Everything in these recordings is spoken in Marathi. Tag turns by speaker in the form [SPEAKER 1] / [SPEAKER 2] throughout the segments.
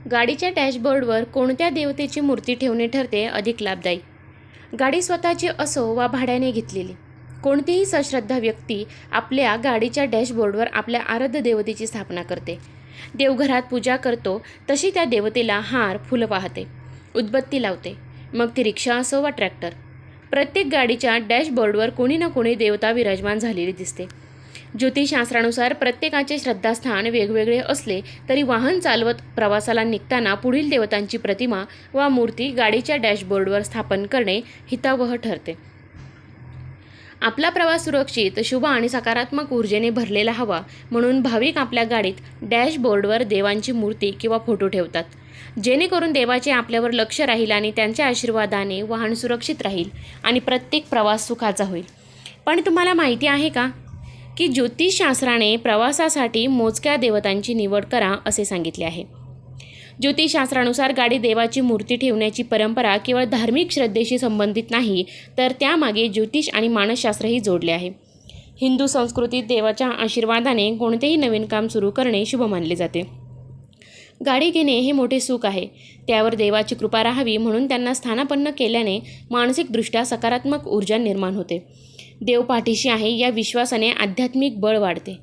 [SPEAKER 1] गाडीच्या डॅशबोर्डवर कोणत्या देवतेची मूर्ती ठेवणे ठरते अधिक लाभदायी. गाडी स्वतःची असो वा भाड्याने घेतलेली. कोणतीही सश्रद्धा व्यक्ती आपल्या गाडीच्या डॅशबोर्डवर आपल्या आराध्य देवतेची स्थापना करते. देवघरात पूजा करतो तशी त्या देवतेला हार फुलं वाहते उदबत्ती लावते मग ती रिक्षा असो वा ट्रॅक्टर. प्रत्येक गाडीच्या डॅशबोर्डवर कोणी ना कोणी देवता विराजमान झालेली दिसते. ज्योतिषशास्त्रानुसार प्रत्येकाचे श्रद्धास्थान वेगवेगळे असले तरी वाहन चालवत प्रवासाला निघताना पुढील देवतांची प्रतिमा वा मूर्ती गाडीच्या डॅशबोर्डवर स्थापन करणे हितावह ठरते. आपला प्रवास सुरक्षित शुभ आणि सकारात्मक ऊर्जेने भरलेला हवा म्हणून भाविक आपल्या गाडीत डॅशबोर्डवर देवांची मूर्ती किंवा फोटो ठेवतात. जेणेकरून देवाचे आपल्यावर लक्ष राहील आणि त्यांच्या आशीर्वादाने वाहन सुरक्षित राहील आणि प्रत्येक प्रवास सुखाचा होईल. पण तुम्हाला माहिती आहे का? की ज्योतिषशास्त्राने प्रवासासाठी मोजक्या देवतांची निवड करा असे सांगितले आहे. ज्योतिषशास्त्रानुसार गाडी देवाची मूर्ती ठेवण्याची परंपरा केवळ धार्मिक श्रद्धेशी संबंधित नाही तर त्यामागे ज्योतिष आणि मानसशास्त्रही जोडले आहे. हिंदू संस्कृतीत देवाच्या आशीर्वादाने कोणतेही नवीन काम सुरू करणे शुभ मानले जाते. गाडी घेणे हे मोठे सुख आहे. त्यावर देवाची कृपा राहावी म्हणून त्यांना स्थानापन्न केल्याने मानसिकदृष्ट्या सकारात्मक ऊर्जा निर्माण होते. देव पाठीशी आहे या विश्वासाने आध्यात्मिक बळ वाढते.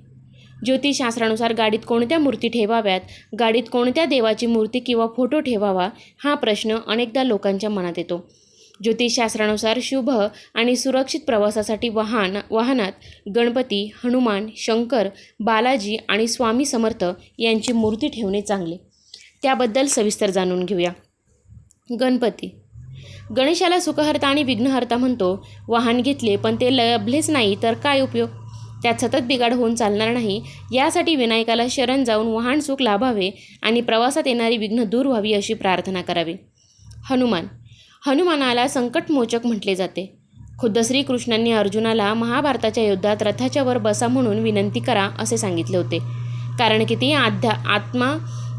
[SPEAKER 1] ज्योतिषशास्त्रानुसार गाडीत कोणत्या मूर्ती ठेवाव्यात? गाडीत कोणत्या देवाची मूर्ती किंवा फोटो ठेवावा? हा प्रश्न अनेकदा लोकांच्या मनात येतो. ज्योतिषशास्त्रानुसार शुभ आणि सुरक्षित प्रवासासाठी वाहन वाहनात गणपती हनुमान शंकर बालाजी आणि स्वामी समर्थ यांची मूर्ती ठेवणे चांगले. त्याबद्दल सविस्तर जाणून घेऊया. गणपती गणेशाला सुखहर्ता आणि विघ्नहर्ता म्हणतो. वाहन घेतले पण ते लभलेच नाही तर काय उपयोग? त्यात सतत बिघाड होऊन चालणार नाही. यासाठी विनायकाला शरण जाऊन वाहन सुख लाभावे आणि प्रवासात येणारी विघ्न दूर व्हावी अशी प्रार्थना करावी. हनुमान. हनुमानाला संकटमोचक म्हटले जाते. खुद्द श्रीकृष्णांनी अर्जुनाला महाभारताच्या युद्धात रथाच्यावर बसा म्हणून विनंती करा असे सांगितले होते. कारण की ती आध्या आत्मा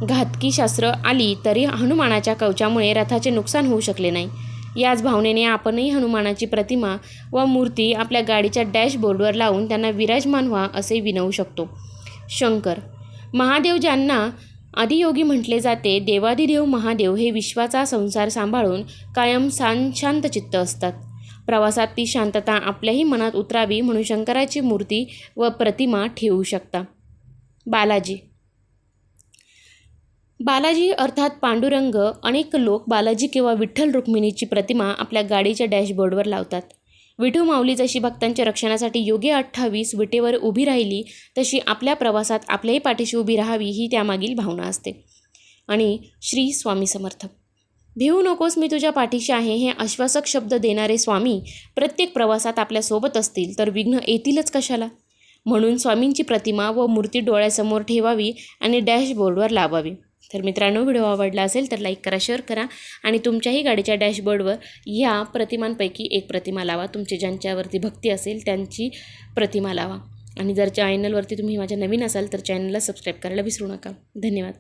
[SPEAKER 1] घातकी शास्त्र आली तरी हनुमानाच्या कवचामुळे रथाचे नुकसान होऊ शकले नाही. याच भावनेने आपणही हनुमानाची प्रतिमा व मूर्ती आपल्या गाडीच्या डॅशबोर्डवर लावून त्यांना विराजमान व्हा असे विनवू शकतो. शंकर महादेव ज्यांना आदियोगी म्हटले जाते देवादिदेव महादेव हे विश्वाचा संसार सांभाळून कायम शांत शांतचित्त असतात. प्रवासात ती शांतता आपल्याही मनात उतरावी म्हणून शंकराची मूर्ती व प्रतिमा ठेवू शकता. बालाजी बालाजी अर्थात पांडुरंग अनेक लोक बालाजी किंवा विठ्ठल रुक्मिणीची प्रतिमा आपल्या गाडीच्या डॅशबोर्डवर लावतात. विठू माऊली जशी भक्तांच्या रक्षणासाठी योग्य अठ्ठावीस विटेवर उभी राहिली तशी आपल्या प्रवासात आपल्याही पाठीशी उभी राहावी ही त्यामागील भावना असते. आणि श्री स्वामी समर्थ. भिवू नकोस मी तुझ्या पाठीशी आहे हे आश्वासक शब्द देणारे स्वामी प्रत्येक प्रवासात आपल्यासोबत असतील तर विघ्न येतीलच कशाला? म्हणून स्वामींची प्रतिमा व मूर्ती डोळ्यासमोर ठेवावी आणि डॅशबोर्डवर लावावी. तर मित्रांनो व्हिडिओ आवडला असेल तर लाईक करा शेअर करा आणि तुमच्याही गाडीच्या डॅशबोर्डवर ह्या प्रतिमांपैकी एक प्रतिमा लावा. तुमची ज्यांच्यावरती भक्ती असेल त्यांची प्रतिमा लावा. आणि जर चॅनलवरती तुम्ही माझ्या नवीन असाल तर चॅनलला सबस्क्राईब करायला विसरू नका. धन्यवाद.